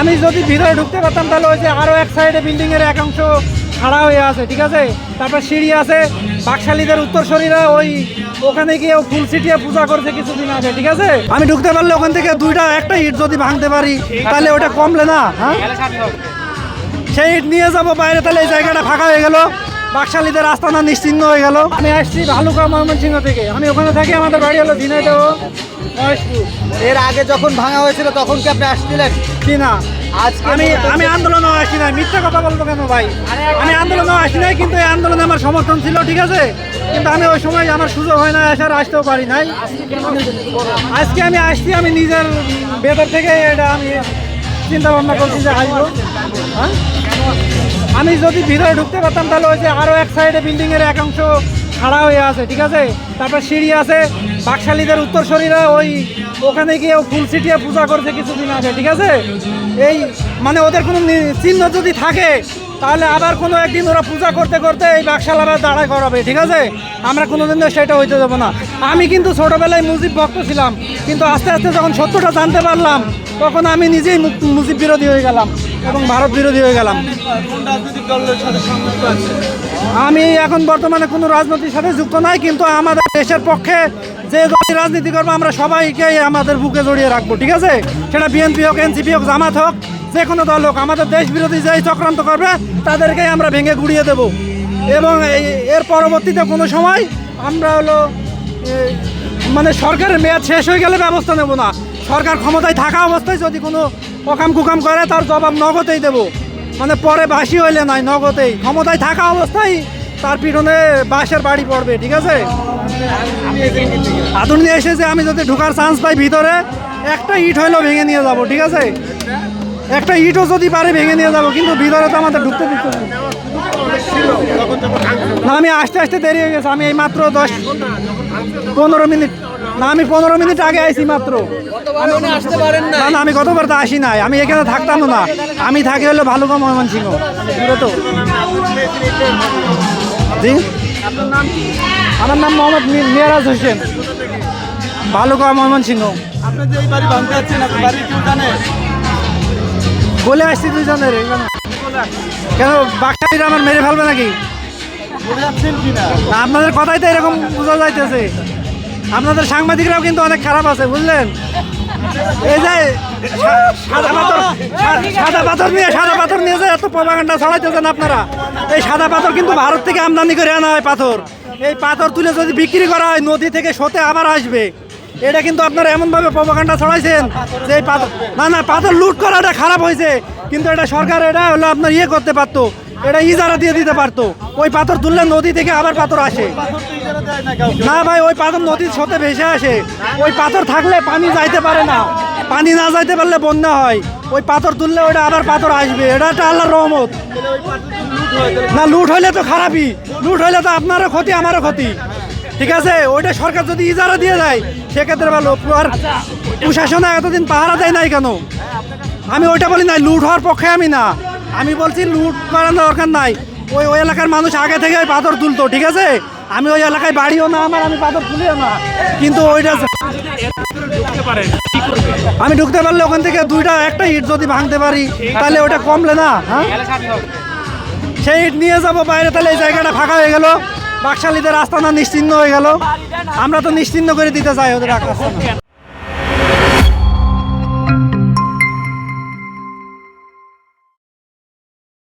আমি যদি ভিতরে ঢুকতে পারতাম, তাহলে ওই যে আরও এক সাইডে বিল্ডিংয়ের এক অংশ খাড়া হয়ে আছে, ঠিক আছে? তারপর সিঁড়ি আছে, বাকশালীদের উত্তর উত্তরসরীরা ওই ওখানে গিয়ে ফুল ছিটিয়ে পূজা করছে কিছুদিন আগে, ঠিক আছে? আমি ঢুকতে পারলে ওখান থেকে দুইটা, একটা ইট যদি ভাঙতে পারি, তাহলে ওটা কমলে না হ্যাঁ? সেই ইট নিয়ে যাব বাইরে, তাহলে এই জায়গাটা ফাঁকা হয়ে গেল। বাকশালীদের আস্তানা নিশ্চিহ্ন হয়ে গেল। আমি আসছি ভালুকা ময়মনসিংহ থেকে। আমি ওখানে থাকি আমাদের বাড়ি হলো ঝিনাইদহ মহেশপুর। এর আগে যখন ভাঙা হয়েছিল তখন কি আপনি আসছিলেন? কি না। আজকে আমি আমি আন্দোলনে আসি নাই। মিথ্যা কথা বলব কেন ভাই? আমি আন্দোলনে আসি নাই কিন্তু এই আন্দোলনে আমার সমর্থন ছিল ঠিক আছে? কিন্তু আমি ওই সময় আমার সুযোগ হয় না আসার আসতেও পারি নাই। আজকে আমি আসছি আমি নিজের ভেতর থেকে এটা আমি চিন্তা ভাবনা করছি যে আসব। হ্যাঁ? আমি যদি ভিতরে ঢুকতে পারতাম, তাহলে ওই যে আরও এক সাইডে বিল্ডিংয়ের এক অংশ খাড়া হয়ে আছে, ঠিক আছে? তারপর সিঁড়ি আছে, বাকশালীদের উত্তরসরীরা ওই ওখানে গিয়ে ফুল ছিটিয়ে পূজা করছে কিছুদিন আগে, ঠিক আছে? এই মানে ওদের কোনো চিহ্ন যদি থাকে তাহলে আবার কোনো একদিন ওরা পূজা করতে করতে এই বাকশাল দাঁড়ায় করাবে, ঠিক আছে? আমরা কোনোদিন তো সেটা হইতে দেবো না। আমি কিন্তু ছোটোবেলায় মুজিব ভক্ত ছিলাম, কিন্তু আস্তে আস্তে যখন সত্যটা জানতে পারলাম, তখন আমি নিজেই মুজিব বিরোধী হয়ে গেলাম এবং ভারত বিরোধী হয়ে গেলাম। আমি এখন বর্তমানে কোনো রাজনীতির সাথে যুক্ত নাই, কিন্তু আমাদের দেশের পক্ষে যে রাজনীতি করব, আমরা সবাইকে আমাদের বুকে জড়িয়ে রাখব, ঠিক আছে? সেটা বিএনপি হোক, এনসিপি হোক, জামাত হোক যে কোনো দল হোক, আমাদের দেশ বিরোধী যেই চক্রান্ত করবে, তাদেরকেই আমরা ভেঙে গুড়িয়ে দেব। এবং এই- এর পরবর্তীতে কোনো সময় আমরা হলো মানে সরকারের মেয়াদ শেষ হয়ে গেলে ব্যবস্থা নেব না। সরকার ক্ষমতায় থাকা অবস্থায় যদি কোনো অকাম কুকাম করে, তার জবাব নগদেই দেব। মানে পরে বাসি হইলে নাই নগদেই। ক্ষমতায় থাকা অবস্থায় তার পিছনে বাঁশের বাড়ি পড়বে, ঠিক আছে? আধুনিক এসেছে আমি যদি ঢুকার চান্স পাই ভিতরে, একটা ইট হইলেও ভেঙে নিয়ে যাব, ঠিক আছে? একটা ইটও যদি পারে ভেঙে নিয়ে যাব, কিন্তু ভিতরে তো আমাদের ঢুকতে দিচ্ছে না। আমি আস্তে আস্তে দেরি হয়ে গেছে, আমি এই মাত্র দশ, পনেরো মিনিট, না, আমি পনেরো মিনিট আগে আইছি মাত্র। না না, আমি গতবার তো আসি নাই, আমি এখানে থাকতাম না, আমি থাকি হলো ভালুকা ময়মনসিংহ তো আমার নাম মোহাম্মদ মিয়ারাজ হোসেন। ভালুকা ময়মনসিংহ আপনি যে বাড়ি ভাঙতে যাচ্ছেন বাড়ির কেউ বলে আসছি দুজনের কেন বাচ্চাটিরা আমার মেরে ফেলবে নাকি? আপনাদের কথাই তো এরকম বোঝা যাইতেছে। আপনাদের সাংবাদিকরাও কিন্তু অনেক খারাপ আছে, বুঝলেন? এই যে সাদা পাথর সাদা পাথর নিয়ে, সাদা পাথর এত আপনারা, এই সাদা পাথর কিন্তু ভারত থেকে আমদানি করে আনা হয় পাথর। এই পাথর তুলে যদি বিক্রি করা হয়, নদী থেকে সতে আবার আসবে। এটা কিন্তু আপনারা এমনভাবে প্রভাকাণ্ডা ছড়াইছেন যে পাথর না না, পাথর লুট করাটা খারাপ হয়েছে। কিন্তু এটা সরকার এটা হলো আপনার ইয়ে করতে পারতো। এটা ইজারা দিয়ে দিতে পারতো। ওই পাথর তুললে নদী থেকে আবার পাথর আসে। না ভাই, ওই পাথর নদীর সাথে ভেসে আসে। ওই পাথর থাকলে পানি যাইতে পারে না। পানি না যাইতে পারলে বন্যা হয়। ওই পাথর তুললে ওটা আবার পাথর আসবে। এটা একটা আল্লাহর রহমত। না, লুট হইলে তো খারাপই। লুট হইলে তো আপনারও ক্ষতি, আমারও ক্ষতি। ঠিক আছে? ওইটা সরকার যদি ইজারা দিয়ে দেয় সেক্ষেত্রে ভালো, আর প্রশাসনে এতদিন পাহারা দেয় নাই কেন? আমি ওইটা বলি নাই, লুট হওয়ার পক্ষে আমি না। আমি বলছি লুট করার দরকার নাই। ওই ওই এলাকার মানুষ আগে থেকে ওই পাথর তুলতো, ঠিক আছে? আমি ওই এলাকায় বাড়িও না, আমার আমি পাথর তুলিও না। কিন্তু ওইটা আমি ঢুকতে পারলে ওখান থেকে দুইটা, একটা ইট যদি ভাঙতে পারি, তাহলে ওটা কমলে না হ্যাঁ? সেই ইট নিয়ে যাব বাইরে, তাহলে এই জায়গাটা ফাঁকা হয়ে গেল। বাকশালীদের আস্তানা নিশ্চিন্ন হয়ে গেল। আমরা তো নিশ্চিন্ন করে দিতে চাই ওদের আস্তানা